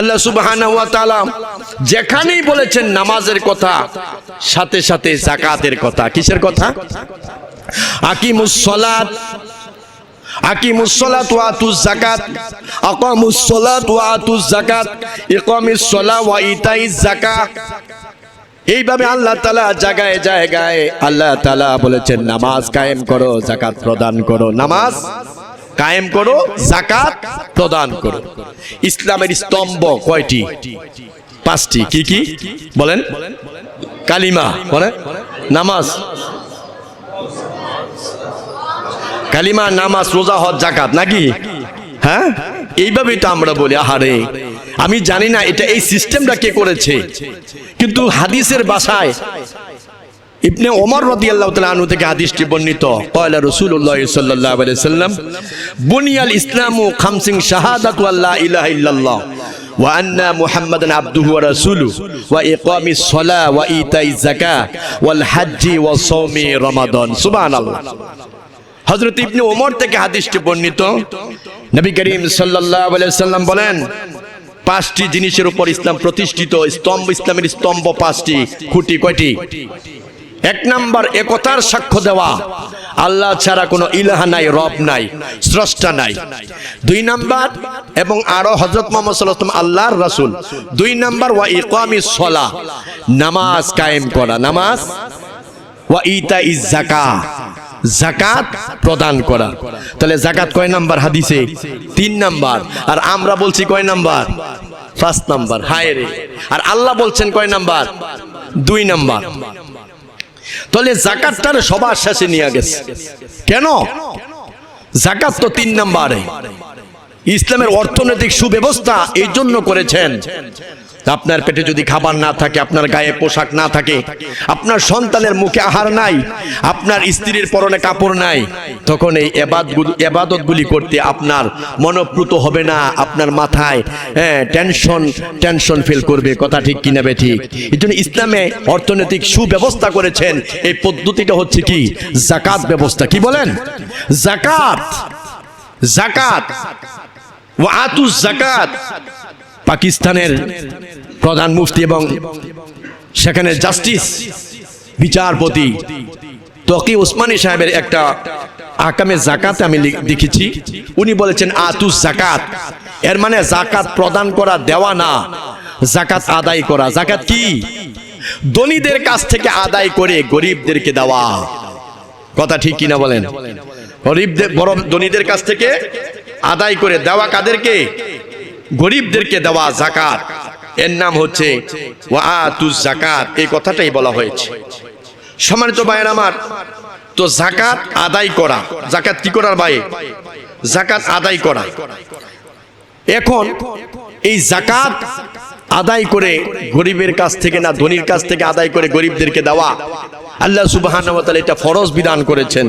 আল্লাহ তাআলা যেখানেই বলেছেন নামাজের কথা, সাথে সাথে জাকাতের কথা। কিসের কথা? আকিমুস ওয়া ওয়া ওয়া এইভাবে আল্লাহ তালা জায়গায় জায়গায় আল্লাহ তালা বলেছেন, নামাজ কায়েম করো জাকাত প্রদান করো। নামাজ কায়েম করো জাকাত প্রদান করো। ইসলামের স্তম্ভ কয়টি? পাঁচটি। কি কি? বলেন। কালিমা। বলেন নামাজ। কালিমা, নামাজ, রোজা, হজ জাকাত নাকি? হ্যাঁ? এইভাবেই তো আমরা বলি, আহারে। আমি জানি না, এটা এই সিস্টেমটা কে করেছে। কিন্তু হাদিসের বাসায় ইবনে ওমর রাদিয়াল্লাহু তাআলা আনহু থেকে হাদিসটি বর্ণিত। কয়লা রাসূলুল্লাহ সাল্লাল্লাহু আলাইহি সাল্লাম, বুনিয়াল ইসলামু খামসিন শাহাদাতু আল্লা ইলাহা ইল্লাল্লাহ ওয়া আন্না মুহাম্মাদান আবদুহু ওয়া রাসূলু ওয়া ইকামিস সালা ওয়া ইতাই যাকাত ওয়াল হাজ্জি ওয়া সাওমি রমাদান। সুবহানাল্লাহ। হযরত ইবনে ওমর থেকে হাদিসটি বর্ণিত। নবী করিম সাল্লাল্লাহু আলাইহি সাল্লাম বলেন, পাঁচটি জিনিসের উপর ইসলাম প্রতিষ্ঠিত, স্তম্ভ, ইসলামের স্তম্ভ পাঁচটি, খুঁটি কয়টি? এক নাম্বার একতার সাক্ষ্য দেওয়া। আল্লাহ ছাড়া কোনো ইলাহা নাই, রব নাই, স্রষ্টা নাই। দুই নাম্বার, এবং আরও হজরত মোহাম্মদ সাল্লাম আল্লাহর রাসূল। দুই নাম্বার, ওয়া ইকামিস সলা, নামাজ কায়েম করা। নামাজ, ওয়া ইতা ইজ জাকা জাকাত প্রদান করা। তাহলে জাকাত কয় নাম্বার হাদিসে? তিন নাম্বার। আর আমরা বলছি কয় নাম্বার? পাঁচ নাম্বার। হায় রে। আর আল্লাহ বলছেন কয় নাম্বার? দুই নাম্বার। তাহলে জাকাতটার সবার শেষে নিয়ে গেছে। কেন? জাকাত তো তিন নাম্বারে। ইসলামের অর্থনৈতিক সুব্যবস্থা এই জন্য করেছেন। আপনার পেটে যদি খাবার না থাকে, আপনার গায়ে পোশাক না থাকে, আপনার সন্তানের মুখে আহার নাই, আপনার স্ত্রীর পরনে কাপড় নাই, তখন এই এবাদত গুলি করতে আপনার মনোপ্রুত হবে না, আপনার মাথায় হ্যাঁ টেনশন টেনশন ফিল করবে। কথা ঠিক কিনা বে ঠিক? এই ইসলামে অর্থনৈতিক সুব্যবস্থা করেছেন। এই পদ্ধতিটা হচ্ছে কি? জাকাত ব্যবস্থা। কি বলেন? জাকাত। জাকাত। ও আতুস জাকাত। পাকিস্তানের প্রধান মুফতি এবং সেখানে জাস্টিস বিচারপতি তকি ওসমানী সাহেবের একটা আকামে জাকাত আমি দেখেছি উনি বলেছেন আতুস জাকাত। এর মানে জাকাত প্রদান করা, দেওয়া না। জাকাত আদায় করা। জাকাত কি? ধনীদের কাছ থেকে আদায় করে গরিবদেরকে দেওয়া। কথা ঠিক কিনা বলেন? গরিবদের, বড় ধনীদের কাছ থেকে আদায় করে দেওয়া কাদেরকে? গরিবদেরকে দেওয়া জাকাত এর নাম হচ্ছে জাকাত এই কথাটাই বলা হয়েছে। সম্মানিত ভাইয়ের আমার, তো জাকাত আদায় করা জাকাত কি করার ভাই? জাকাত আদায় করা। এখন এই জাকাত আদায় করে গরিবের কাছ থেকে না ধনীর কাছ থেকে আদায় করে গরিবদেরকে দেওয়া আল্লাহ তাআলা এটা ফরজ বিধান করেছেন।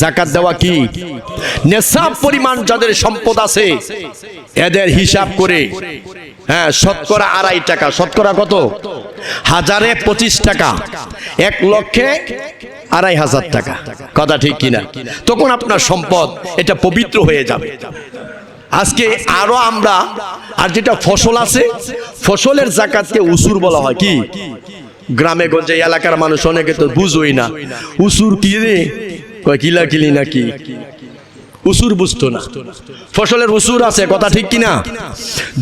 জাকাত দেওয়া কি? নেশাব পরিমাণ যাদের সম্পদ আছে, এদের হিসাব করে। হ্যাঁ শতকরা আড়াই টাকা। শতকরা কত? হাজারে পঁচিশ টাকা। এক লক্ষে আড়াই হাজার টাকা। কথা ঠিক কিনা? তখন আপনার সম্পদ, এটা পবিত্র হয়ে যাবে। আজকে আরও আমরা, আর যেটা ফসল আছে, ফসলের জাকাতকে উসুর বলা হয়, কি? গ্রামে গঞ্জে এলাকার মানুষ অনেকে তো বুঝোই না। উসুর কি রে? কয়, কিলা কিলি নাকি? উসুর বুঝতো না। ফসলের উসুর আছে, কথা ঠিক কিনা?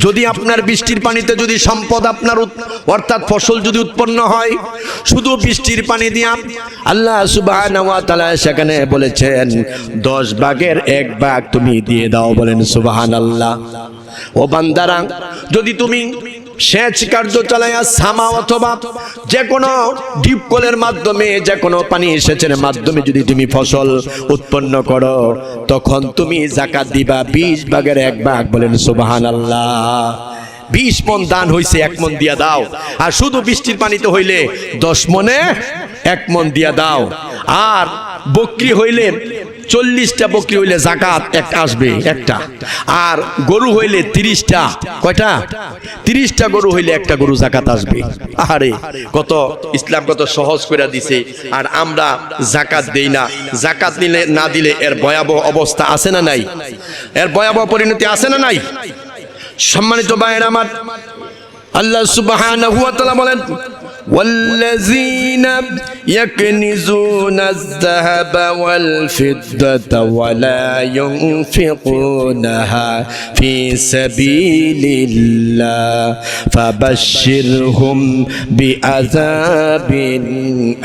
যদি আপনার বৃষ্টির পানিতে যদি সম্পদ আপনার অর্থাৎ ফসল যদি উৎপন্ন হয়, শুধু বৃষ্টির পানি দিয়া আল্লাহ তাআলা সেখানে বলেছেন, দশ ভাগের এক ভাগ তুমি দিয়ে দাও, বলেন সুবহানাল্লাহ। ও বান্দারা, যদি তুমি সেচ কার্য চালাইয়া সামা অথবা যে কোনো ডিপ কলের মাধ্যমে যে কোনো পানি সেচের মাধ্যমে যদি তুমি ফসল উৎপন্ন করো, তখন তুমি জাকাত দিবা বিশ ভাগের এক ভাগ। বলেন সুবাহান আল্লাহ বিশ মন দান হইছে, এক মন দিয়া দাও। আর শুধু বৃষ্টির পানিতে হইলে দশ মনে এক মন দিয়া দাও। আর বকরি হইলে চল্লিশটা বকরি হইলে জাকাত একটা আসবে, একটা। আর গরু হইলে তিরিশটা। কয়টা? তিরিশটা গরু হইলে একটা গরু জাকাত আসবে। আরে কত ইসলাম কত সহজ করে দিছে। আর আমরা জাকাত দেই না। জাকাত নিলে, না দিলে এর ভয়াবহ অবস্থা আছে না নাই? এর ভয়াবহ পরিণতি আছে না নাই? সম্মানিত ভাইয়ের আমার, আল্লাহ সুবহানাহু ওয়া তাআলা বলেন, ওয়াল্লাযীনা يكنزون الذهب والفضة ولا ينفقونها في سبيل الله فبشرهم بعذاب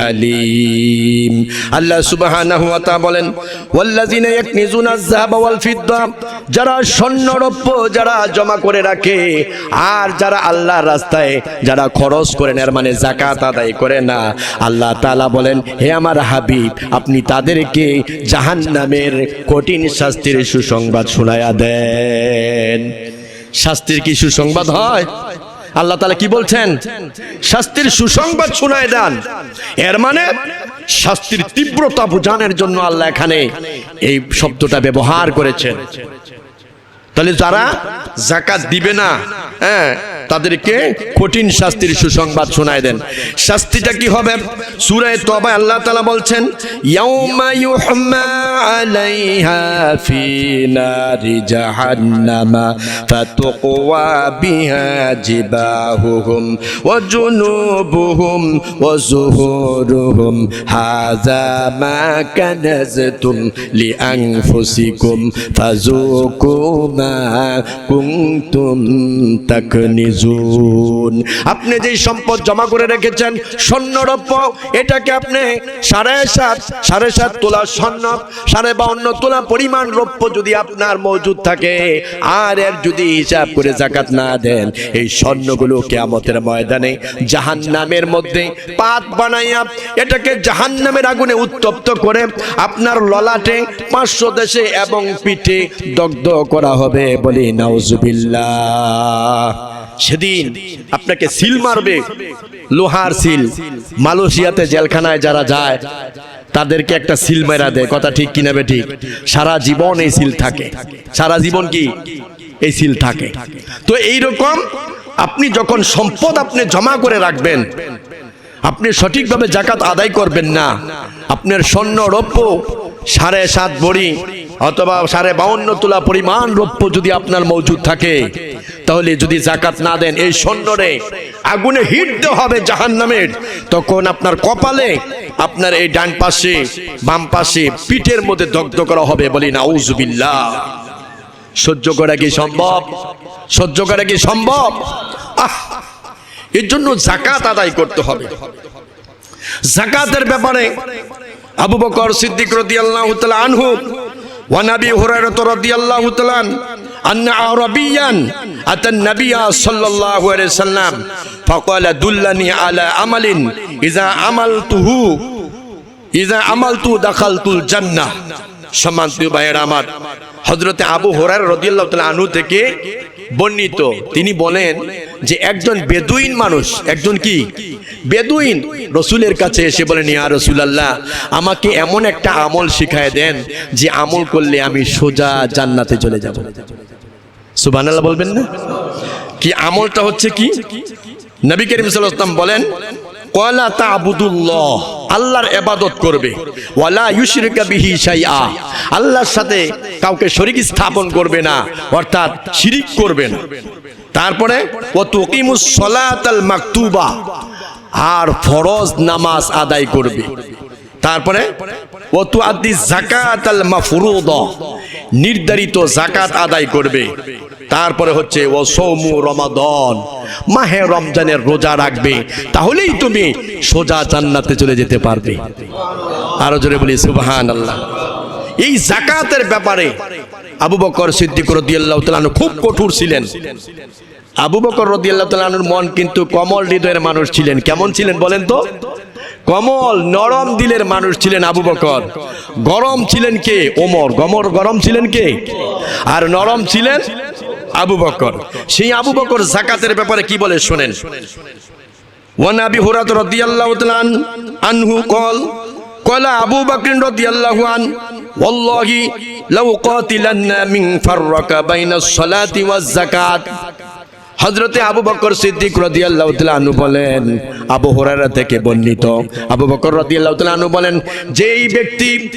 أليم الله سبحانه وتعالى বলেন والذين يكنزون الذهب والفضة যারা স্বর্ণ রৌপ্য যারা জমা করে রাখে আর যারা আল্লাহর রাস্তায় যারা খরচ করেন এর মানে জাকাত আদায় করে না আল্লাহ তাআলা বলেন, হে আমার হাবিব, আপনি তাদেরকে জাহান নামের কঠিন শাস্তির সুসংবাদ শোনায়া দেন। শাস্তির কি সুসংবাদ হয়? আল্লাহ তালা কি বলছেন? শাস্তির সুসংবাদ শোনায় দেন। এর মানে শাস্তির তীব্রতা বোঝানোর জন্য আল্লাহ এখানে এই শব্দটা ব্যবহার করেছেন। তাহলে যারা জাকাত দিবে না হ্যাঁ তাদেরকে কঠিন শাস্তির সুসংবাদ শোনায় দেন। শাস্তিটা কি হবে? সূরায়ে তবা আল্লাহ তালা বলছেন, ইয়াউমা ইউহমা আলাইহা ফি নারি জাহান্নামা ফাতুকওয়া বিহা জিবাহুহুম ওয়া জুনুবুহুম ওয়া যুহুরুহুম হাযা মা কানাজতুম লিআনফুসিকুম ফাযুকু মা কুনতুম আপনি যেই সম্পদ জমা করে রেখেছেন স্বর্ণরৌপ্য এটাকে আপনি সাড়ে সাত সাড়ে সাত তোলা স্বর্ণ, সাড়ে বাউন্ন তোলা পরিমাণ রৌপ্য যদি আপনার মজুদ থাকে, আর এর যদি হিসাব করে জাকাত না দেন, এই স্বর্ণগুলো কেয়ামতের ময়দানে জাহান নামের মধ্যে পাত বানাইয়া এটাকে জাহান নামের আগুনে উত্তপ্ত করে আপনার ললাটে, পাঁচশো দেশে এবং পিঠে দগ্ধ করা হবে বলি নাউজুবিল্লাহ। সেদিন আপনাকে সিল মারবে লোহার সিল। মালয়েশিয়াতে জেলখানায় যারা যায় তাদেরকে একটা সিল মেরা দেয়। কথা ঠিক কিনা বে ঠিক? সারা জীবন এই সিল থাকে। সারা জীবন কি? এই সিল থাকে। তো এই রকম আপনি যখন সম্পদ আপনি জমা করে রাখবেন আপনি সঠিকভাবে জাকাত আদায় করবেন না। আপনার স্বর্ণ রৌপ্য সাড়ে সাত বড়ি অথবা সাড়ে বাউন্ন তোলা পরিমাণ রৌপ্য যদি আপনার মজুদ থাকে তাহলে যদি জাকাত না দেন এই সৈন্যরে আগুনে হিট হবে জাহান নামের তখন আপনার কপালে, আপনার এই ডান পাশে, বাম পাশে পিঠের মধ্যে দগ্ধ করা হবে বলি না উজবিল্লা সহ্য করা কি সম্ভব? সহ্য করা কি সম্ভব? আহ! এর জন্য জাকাত আদায় করতে হবে। জাকাতের ব্যাপারে আবু বকর সিদ্দিক রাদিয়াল্লাহু তাআলা আনহু, ওয়া নাবী হুরায়রা রাদিয়াল্লাহু তাআলা আন আরবিয়ান আতান নবিয়া সাল্লাল্লাহু আলাইহি সাল্লাম ফাকালা দুল্লানি আলা আমালিন ইজা আমালতুহু ইজা আমালতু দাখালতুল জান্নাহ। সম্মানিত ভাইরা আমার, হযরতে আবু হুরায়রা রাদিয়াল্লাহু তাআলা আনহু থেকে বর্ণিত, তিনি বলেন যে একজন বেদুইন মানুষ, একজন কি? বেদুইন রসুলের কাছে এসে বলেন, ইয়া রসুলাল্লাহ, আমাকে এমন একটা আমল শিখায় দেন যে আমল করলে আমি সোজা জান্নাতে চলে যাব। সুবহানাল্লাহ বলবেন না? কি আমলটা হচ্ছে কি? নবী করিম ওয়াসাল্লাম বলেন আল্লাহর ইবাদত করবে। আল্লাহর সাথে কাউকে স্থাপন করবে না, অর্থাৎ শিরিক তারপরে আর ফরজ নামাজ আদায় করবে। তারপরে তু জাকাত আল নির্ধারিত জাকাত আদায় করবে। তারপরে হচ্ছে ও সৌমু রমাদন, মাহে রমজানের রোজা রাখবে। তাহলেই তুমি সোজা জান্নাতে চলে যেতে পারবে। আরও জোরে বলি সুবহান আল্লাহ এই জাকাতের ব্যাপারে আবু বকর সিদ্দিক রদিয়াল্লাহ খুব কঠোর ছিলেন। আবু বকর রদিয়াল্লাহ তাআলার মন কিন্তু কমল হৃদয়ের মানুষ ছিলেন। কেমন ছিলেন বলেন তো? কমল নরম দিলের মানুষ ছিলেন আবু বকর। গরম ছিলেন কে? ওমর। গমর গরম ছিলেন কে? আর নরম ছিলেন আবু বকর। সেই আবু বকর জাকাতের ব্যাপারে কি বলে শোনেন? ওয়ান আবি হুরাত রাদিয়াল্লাহু তাআলা আনহু কল, কলা আবু বকর রাদিয়াল্লাহু আন, ওয়াল্লাহি লাউ কাতিলান্না মিন ফাররাকা বাইনাস সালাতি ওয়াজ যাকাত হজরতে আবু বকর সিদ্দিক রাদিয়াল্লাহু আনহু বলেন, আবু হরারা থেকে বর্ণিত, আবু বকর রাদিয়াল্লাহু আনহু বলেন, যেই ব্যক্তি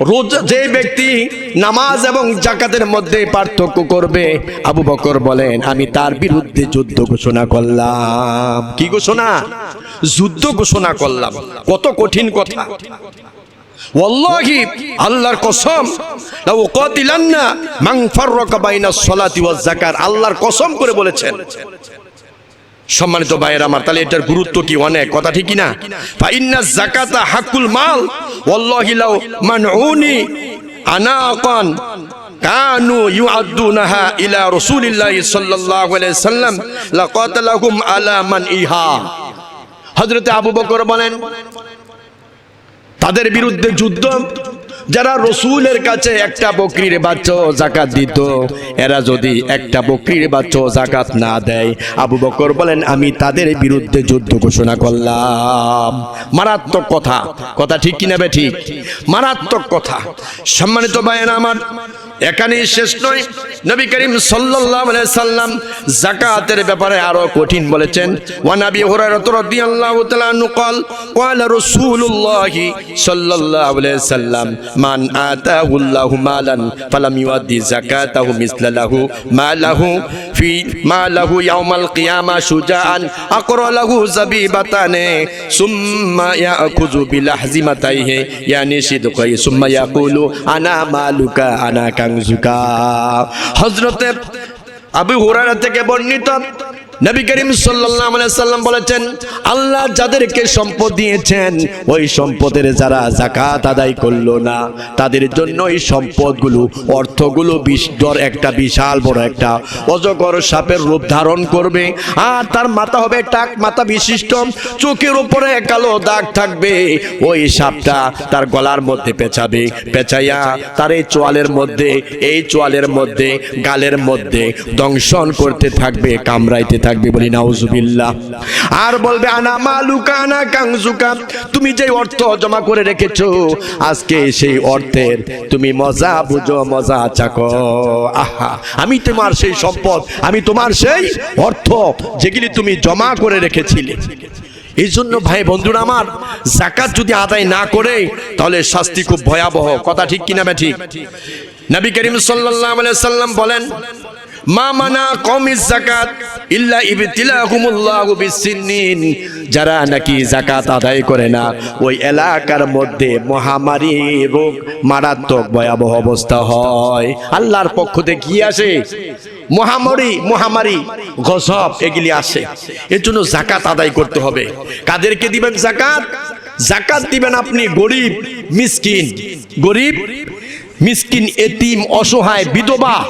রোজ যে ব্যক্তি নামাজ এবং জাকাতের মধ্যে পার্থক্য করবে, আবু বকর বলেন, আমি তার বিরুদ্ধে যুদ্ধ ঘোষণা করলাম। কি ঘোষণা? যুদ্ধ ঘোষণা করলাম। কত কঠিন কথা। ওয়াল্লাহি, আল্লাহর কসম, লাউ কাতিলান্না মান ফাররাকা বাইনাস সালাতি ওয়াজ যাকাত, আল্লাহর কসম করে বলেছেন। সম্মানিত ভাইয়ের আমার, তাহলে এটার গুরুত্ব কি অনেক? কথা ঠিক না ফা ইন্না যাকাতা হাকুল মাল, ওয়াল্লাহি লাউ মানউনি আনাকান কানু ইউআদ্দুনাহা ইলা রাসূলিল্লাহি সাল্লাল্লাহু আলাইহি সাল্লাম লাকাতালাহুম আলা মান ইহা হযরতে আবু বকর বলেন তাদের বিরুদ্ধে যুদ্ধ। যারা রসুলের কাছে একটা বকরির বাচ্চা জাকাত দিত, এরা যদি একটা বকরির বাচ্চা জাকাত না দেয়, আবু বকর বলেন, আমি তাদের বিরুদ্ধে যুদ্ধ ঘোষণা করলাম। মারাত্মক কথা। কথা ঠিক কিনা বে ঠিক? মারাত্মক কথা। সম্মানিত বায়না আমার এখানেই শেষ নয় নবী করিম সাল্লাল্লাহু আলাইহি সাল্লাম যাকাতের ব্যাপারে আরো কঠিন বলেছেন ওয়া নবী হুরায়রা রাদিয়াল্লাহু তাআলা আনহু قال قال رسول الله صلى الله عليه وسلم من آتاه الله مالا فلم يؤدي زكاته مثل له ما له في ما له يوم القيامة شجاعا أقر له زبيبتان ثم يأخذ بلحزمتيه يعني صدقه ثم يقول أنا مالك أنا কাংজুকা হজরতে আবু হুরারা থেকে বর্ণিত নবী করিম সাল্লাল্লাহু আলাইহি সাল্লাম বলেছেন, আল্লাহ যাদেরকে সম্পদ দিয়েছেন, ওই সম্পদের যারা যাকাত আদায় করল না, তাদের জন্য এই সম্পদগুলো, অর্থগুলো বিস্তর একটা বিশাল বড় একটা অজগর সাপের রূপ ধারণ করবে, আর তার মাথা হবে টাক মাথা বিশিষ্ট, চোখের উপরে কালো দাগ থাকবে, ওই সাপটা তার গলার মধ্যে পেঁচাবে, পেঁচাইয়া তার এই চোয়ালের মধ্যে, এই চোয়ালের মধ্যে, গালের মধ্যে দংশন করতে থাকবে, কামড়াইতে থাকবে। বলি, নাউজুবিল্লাহ। আর বলবে, আনা মালুকা, আনা কাংজুকা। তুমি যে অর্থ জমা করে রেখেছো, আজকে সেই অর্থের তুমি মজা বুঝো, মজা চাকো। আহা, আমি তোমার সেই সম্পদ, আমি তোমার সেই অর্থ যেগুলি তুমি জমা করে রেখেছিলে। এই জন্য ভাই বন্ধুরা আমার জাকাত যদি আদায় না করে, তাহলে শাস্তি খুব ভয়াবহ। কথা ঠিক কিনা ঠিক নবী করিম সাল্লাম বলেন মা মানা কমিস জাকাত ইল্লা ইবতিলাহুমুল্লাহু বিসিন্নিন। যারা নাকি জাকাত আদায় করে না, ওই এলাকার মধ্যে মহামারী রোগ মারাত্মক ভয়াবহ অবস্থা হয়। আল্লাহর পক্ষ থেকে কি আসে? মহামারী মহামারী, গজব এগুলি আসে। এর জন্য জাকাত আদায় করতে হবে। কাদেরকে দিবেন জাকাত জাকাত দিবেন আপনি গরিব, মিসকিন। গরিব, মিসকিন, এতিম, অসহায়, বিধবা।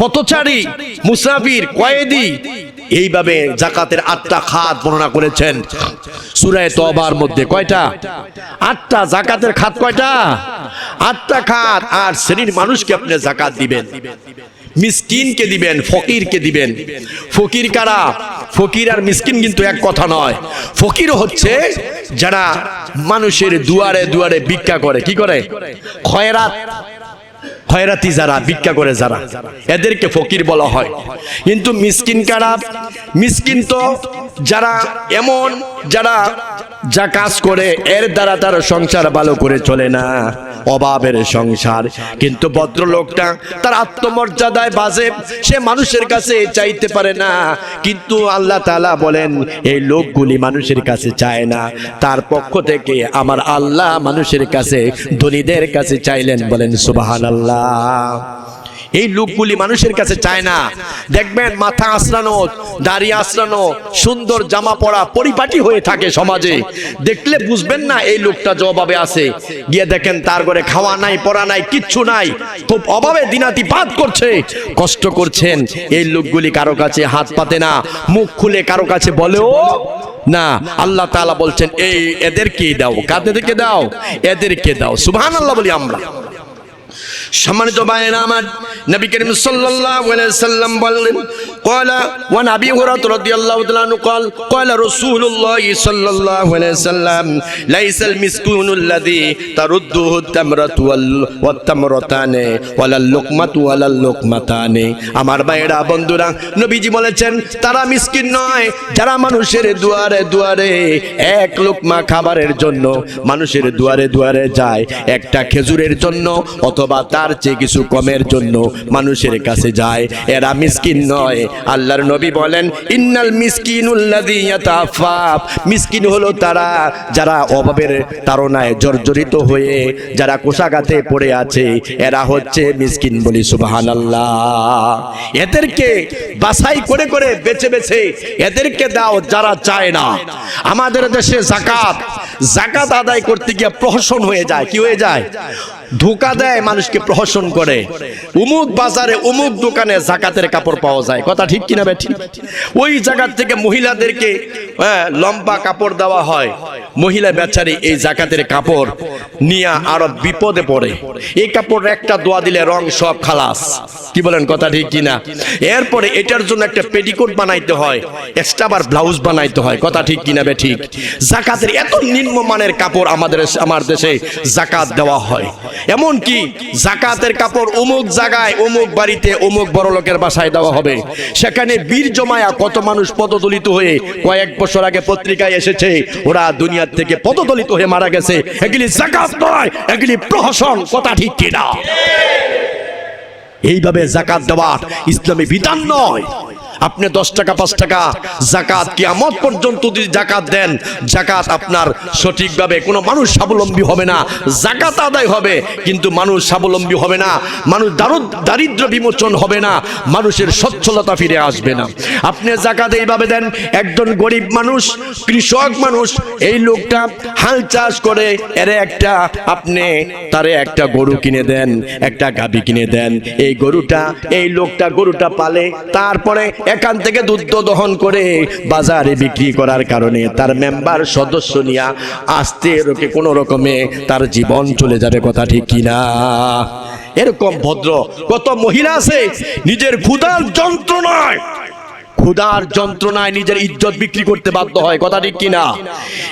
পথচারী, মুসাফির, কয়েদি, এইভাবে জাকাতের আটটা খাত বর্ণনা করেছেন। সুরায় তবার মধ্যে কয়টা? আটটা। জাকাতের খাত কয়টা? আটটা খাত। আর শ্রেণির মানুষকে আপনি জাকাত দিবেন। মিসকিনকে দিবেন, ফকিরকে দিবেন। ফকির কারা? ফকির আর মিসকিন কিন্তু এক কথা নয়। ফকির হচ্ছে যারা মানুষের দুয়ারে দুয়ারে ভিক্ষা করে। কি করে? খয়রাত। খয়রাতি যারা, ভিক্ষা করে যারা। এদেরকে ফকির বলা হয়। কিন্তু মিসকিন কারা? মিসকিন তো যারা এমন, যারা যা কাজ করে, এর দ্বারা তার সংসার ভালো করে চলে না। অভাবের সংসার। কিন্তু ভদ্রলোকটা তার আত্মমর্যাদায় বাজে। সে মানুষের কাছে চাইতে পারে না। কিন্তু আল্লাহ তাআলা বলেন, এই লোকগুলি মানুষের কাছে চায় না। তার পক্ষ থেকে আমার আল্লাহ মানুষের কাছে, ধনীদের কাছে চাইলেন। বলেন, সুবহানাল্লাহ। এই লোকগুলি মানুষের কাছে চায় না। দেখবেন মাথা আশ্রানো, দাড়ি আশ্রানো, সুন্দর জামা পরা পরিপাটি হয়ে থাকে সমাজে। দেখলে বুঝবেন না এই লোকটা অভাবে আছে। গিয়ে দেখেন তার ঘরে খাওয়া নাই, পড়া নাই, কিচ্ছু নাই। খুব অভাবে দিনাতি পাত করছে। কষ্ট করছেন এই লোকগুলি কারও কাছে হাত পাতে না, মুখ খুলে কারও কাছে বলেও না। আল্লাহ তাআলা বলছেন, এই এদেরকে দাও। কাদেরকে দাও, এদেরকে দাও। সুবহানাল্লাহ বলি আমরা। সম্মানিত ভাইয়েরা আমার নবী করিম সাল্লাল্লাহু আলাইহি সাল্লাম বললেন কয়লা ওয়া নবী হুরাত রাদিয়াল্লাহু তাআলা আনহু ক্বাল, ক্বালা রাসূলুল্লাহ সাল্লাল্লাহু আলাইহি সাল্লাম, লাইসাল মিসকুনুল লাযী তারুদ্দুহু তামরাতু ওয়াত তামরাতানে ওয়ালাল লুকমাতু ওয়ালাল লুকমাতানে। আমার ভাইয়েরা, বন্ধুরা, নবীজি বলেছেন, তারা মিসকিন নয়, যারা মানুষের দুয়ারে দুয়ারে এক লোকমা খাবারের জন্য মানুষের দুয়ারে দুয়ারে যায়, একটা খেজুরের জন্য অথবা তার চেয়ে কিছু কমের জন্য মানুষের কাছে যায়, এরা মিসকিন নয়। আল্লাহর নবী বলেন, ইন্নাল মিসকিনুল্লাযী ইয়াতাফাফ মিসকিন হলো তারা, যারা অভাবের তাড়নায় জর্জরিত হয়ে, যারা কোষাগাতে পড়ে আছে, এরা হচ্ছে মিসকিন বলি সুবহানাল্লাহ। এদেরকে বাছাই করে করে বেছে বেছে এদেরকে দাও যারা চায় না। আমাদের দেশে জাকাত জাকাত আদায় করতে গিয়ে প্রহসন হয়ে যায়, কি হয়ে যায়? ধোকা দেয় মানুষকে প্রহসন করে। উমুক বাজারে উমুক দোকানে জাকাতের কাপড় পাওয়া যায়। কথা ঠিক কিনা বেঠি? ওই জায়গার থেকে মহিলাদেরকে হ্যাঁ, লম্বা কাপড় দেওয়া হয়। মহিলা বেচারি এই জাকাতের কাপড় নিয়ে আরও বিপদে পড়ে। এই কাপড় একটা দোয়া দিলে রং সব খালাস। কি বলেন কথা ঠিক কিনা? এরপরে এটার জন্য একটা পেটিকোট বানাইতে হয় এক্সট্রা আবার ব্লাউজ বানাইতে হয়। কথা ঠিক কিনা বে ঠিক জাকাতের এত নিম্নমানের কাপড় আমাদের আমার দেশে জাকাত দেওয়া হয়। এমন কি জাকাতের কাপড় অমুক জায়গায় অমুক বাড়িতে অমুক বড় লোকের বাসায় দেওয়া হবে। সেখানে বীর জমায়া কত মানুষ পদদলিত হয়ে কয়েক বছর আগে পত্রিকায় এসেছে, ওরা দুনিয়ার থেকে পদদলিত হয়ে মারা গেছে। এগুলি জাকাত নয়, এগুলি প্রহসন, কথা ঠিক কিনা? এইভাবে জাকাত দেওয়া ইসলামী বিধান নয়। আপনি দশ টাকা, পাঁচ টাকা জাকাত কিয়ামত পর্যন্ত যদি জাকাত দেন, জাকাত আপনার সঠিকভাবে কোনো মানুষ স্বাবলম্বী হবে না, জাকাত আদায় হবে, কিন্তু মানুষ স্বাবলম্বী হবে না, মানুষ দারুদ- দারিদ্র বিমোচন হবে না, মানুষের সচ্ছলতা ফিরে আসবে না। আপনি জাকাত এইভাবে দেন, একজন গরিব মানুষ, কৃষক মানুষ, এই লোকটা হাল চাষ করে, এর একটা আপনি তারে একটা গরু কিনে দেন, একটা গাবি কিনে দেন, এই গরুটা, এই লোকটা গরুটা পালে, তারপরে এখান থেকে দুধ দহন করে বাজারে বিক্রি করার কারণে তার মেম্বার সদস্য নিয়া আসতে রোকে কোনো রকমে তার জীবন চলে যাবে, কথা ঠিক কিনা? এরকম ভদ্র, কত মহিলা আছে, নিজের ক্ষুধার যন্ত্রণায় ক্ষুধার যন্ত্রণায় নিজের ইজ্জত বিক্রি করতে বাধ্য হয়। কথা ঠিক কিনা?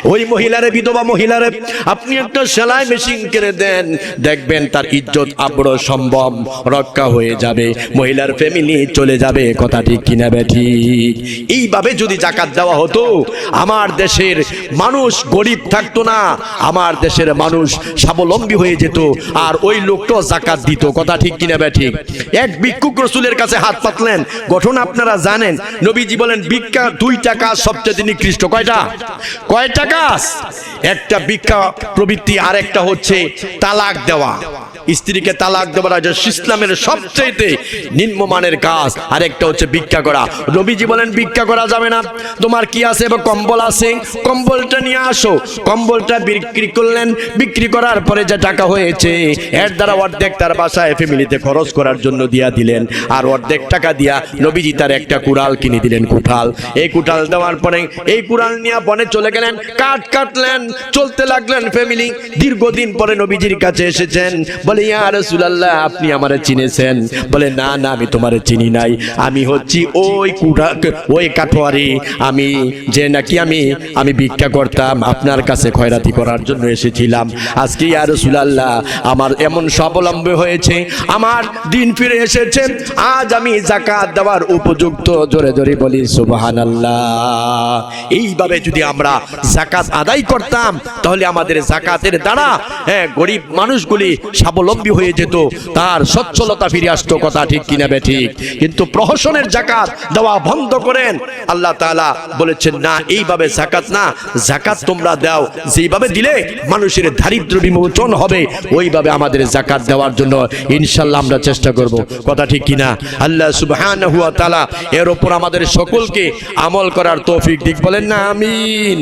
ওই মহিলারে, বিধবা মহিলারে, আপনি একটা সেলাই মেশিন কিনে দেন। দেখবেন তার ইজ্জত আবড় সম্ভব রক্ষা হয়ে যাবে। মহিলার ফ্যামিলি চলে যাবে। কথা ঠিক কিনা ঠিক? এইভাবে যদি জাকাত দেওয়া হতো, আমার দেশের মানুষ গরিব থাকতো না, আমার দেশের মানুষ স্বাবলম্বী হয়ে যেত, আর ওই লোকটাও জাকাত দিত। কথা ঠিক কিনা ঠিক? এক ভিক্ষুক রসুলের কাছে হাত পাতলেন। গঠন আপনারা জানেন। নবীজি বলেন, ভিক্ষা দুইটা কাজ সবচেয়ে নিকৃষ্ট। কয়টা? কয়টা কাজ? একটা ভিক্ষা প্রবৃত্তি আর একটা হচ্ছে তালাক দেওয়া। স্ত্রীকে তালাক দেওয়া রাজা ইসলামের সবচেয়ে নিম্নমানের কাজ। আর একটা হচ্ছে ভিক্ষা করা। রবিজি বলেন, ভিক্ষা করা যাবে না। তোমার কি আছে? বা কম্বল আছে। কম্বলটা নিয়ে আসো। কম্বলটা বিক্রি করলেন। বিক্রি করার পরে যে টাকা হয়েছে, এর দ্বারা অর্ধেক তার বাসায় ফ্যামিলিতে খরচ করার জন্য দিয়া দিলেন। আর অর্ধেক টাকা দিয়া নবীজি তার একটা কুড়াল কিনে দিলেন, কুঠাল। এই কুঠাল দেওয়ার পরে এই কুড়াল নিয়ে বনে চলে গেলেন। কাঠ কাটলেন, চলতে লাগলেন ফ্যামিলি দীর্ঘদিন পরে নবীজির কাছে এসেছেন। বলে ইয়া রাসূলুল্লাহ, আপনি আমারে চিনেছেন? বলে, না না, আমি তোমারে চিনি নাই। আমি হচ্ছি ওই কুঠা ওই কাঠোয়ারি। আমি যে নাকি আমি আমি ভিক্ষা করতাম, আপনার কাছে খয়রাতি করার জন্য এসেছিলাম। আজকে, ইয়া রাসূলুল্লাহ, আমার এমন স্বাবলম্বী হয়েছে, আমার দিন ফিরে এসেছে। আজ আমি জাকাত দেওয়ার উপযুক্ত, জোরে জোরে বলি, সুবহানাল্লাহ। এইভাবে যদি আমরা জাকাত আদায় করতাম, তাহলে আমাদের জাকাতের দ্বারা হ্যাঁ গরিব মানুষগুলি স্বাবলম্বী হয়ে যেত, তার সচ্ছলতা ফিরে আসতো, কথা ঠিক কিনা বে ঠিক। কিন্তু প্রহসনের জাকাত দেওয়া বন্ধ করেন। আল্লাহ তাআলা বলেছেন, না, এইভাবে জাকাত না, জাকাত তোমরা দাও। যেইভাবে দিলে মানুষের দারিদ্র বিমোচন হবে, ওইভাবে আমাদের জাকাত দেওয়ার জন্য ইনশাল্লাহ আমরা চেষ্টা করব। কথা ঠিক কিনা? আল্লাহ সুবহানাহু ওয়া তাআলা এর ওপর আমাদের সকলকে আমল করার তৌফিক দিক বলেন না, আমিন।